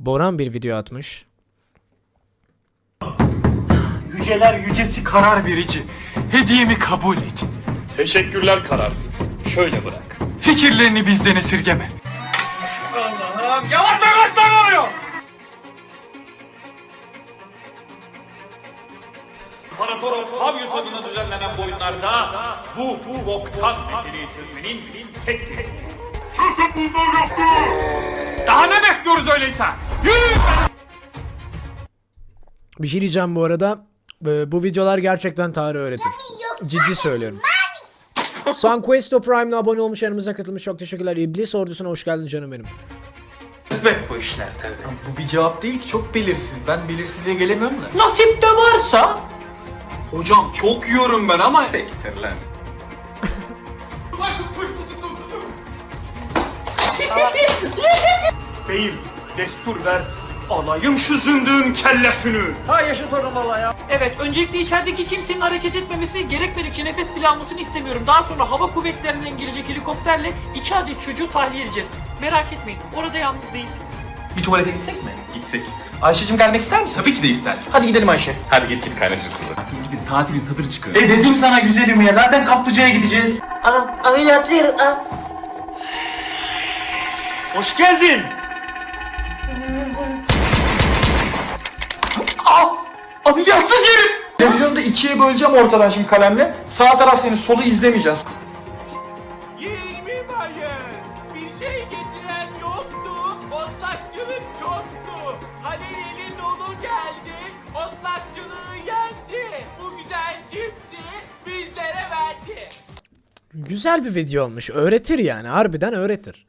Boran bir video atmış. Yüceler yücesi karar verici. Hediyemi kabul et. Teşekkürler kararsız. Şöyle bırak. Fikirlerini bizden esirgeme. İmparator Octavius adına düzenlenen bu oyunlarda bu bu boktan meseleyi çözmenin tek bir Daha ne bekliyoruz öyleyse? Bir şey diyeceğim bu arada. Ee, Bu videolar gerçekten tarih öğretir. Ciddi söylüyorum. Sunquesto Prime'la abone olmuş yanımıza katılmış. Çok teşekkürler. İblis ordusuna hoş geldin canım benim. Kısmet bu işler tabii. Bu bir cevap değil ki çok belirsiz. Ben belirsizliğe gelemiyorum da. Nasip de varsa Hocam çok yiyorum ben ama... Sektir lan. Beyim destur ver alayım şu zındığın kellesini. Ha yaşa torun valla ya. Evet öncelikle içerideki kimsenin hareket etmemesi gerekmedikçe nefes bile almasını istemiyorum. Daha sonra hava kuvvetlerinden gelecek helikopterle iki adet çocuğu tahliye edeceğiz. Merak etmeyin orada yalnız değilsiniz. Bir tuvalete gitsek mi? Gitsek. Ayşe'cim gelmek ister misin? Tabii ki de ister. Hadi gidelim Ayşe. Hadi git git kaynaşırsınız. Hadi gidin tatilin tadını çıkarın. E dedim sana güzelim ya zaten kaplıcaya gideceğiz. Hoş geldin. Ameliyatsız yerim. Televizyonu da ikiye böleceğim ortadan şimdi kalemle. Sağ taraf seni solu izlemeyeceğiz. 20 Mayıs bir şey getiren yoktu, otlakçılık çoktu. Halil'in dolu geldi, otlakçılığı yendi. Bu güzel çifti bizlere verdi. Güzel bir video olmuş. Öğretir yani. Harbiden öğretir.